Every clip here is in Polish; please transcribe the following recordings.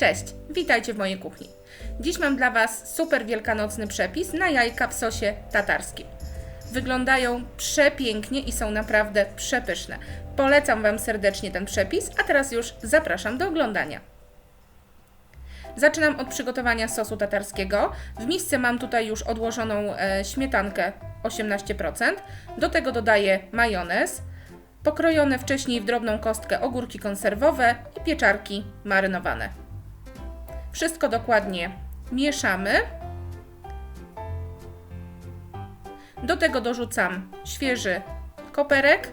Cześć, witajcie w mojej kuchni. Dziś mam dla Was super wielkanocny przepis na jajka w sosie tatarskim. Wyglądają przepięknie i są naprawdę przepyszne. Polecam Wam serdecznie ten przepis, a teraz już zapraszam do oglądania. Zaczynam od przygotowania sosu tatarskiego. W misce mam tutaj już odłożoną e, śmietankę 18%. Do tego dodaję majonez, pokrojone wcześniej w drobną kostkę ogórki konserwowe i pieczarki marynowane. Wszystko dokładnie mieszamy. Do tego dorzucam świeży koperek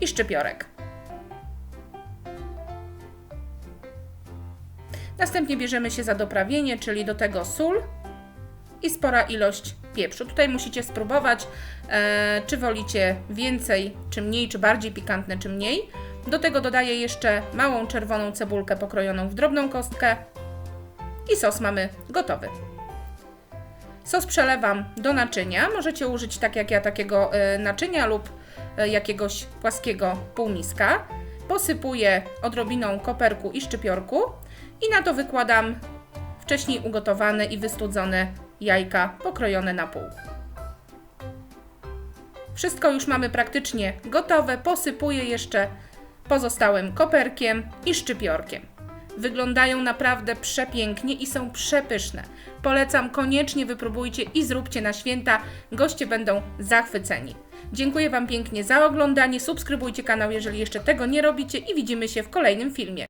i szczypiorek. Następnie bierzemy się za doprawienie, czyli do tego sól i spora ilość pieprzu. Tutaj musicie spróbować, e, czy wolicie więcej, czy mniej, czy bardziej pikantne, czy mniej. Do tego dodaję jeszcze małą czerwoną cebulkę pokrojoną w drobną kostkę i sos mamy gotowy. Sos przelewam do naczynia. Możecie użyć tak jak ja takiego e, naczynia lub e, jakiegoś płaskiego półmiska. Posypuję odrobiną koperku i szczypiorku i na to wykładam wcześniej ugotowane i wystudzone jajka pokrojone na pół. Wszystko już mamy praktycznie gotowe. Posypuję jeszcze pozostałym koperkiem i szczypiorkiem. Wyglądają naprawdę przepięknie i są przepyszne. Polecam, koniecznie wypróbujcie i zróbcie na święta. Goście będą zachwyceni. Dziękuję Wam pięknie za oglądanie. Subskrybujcie kanał, jeżeli jeszcze tego nie robicie i widzimy się w kolejnym filmie.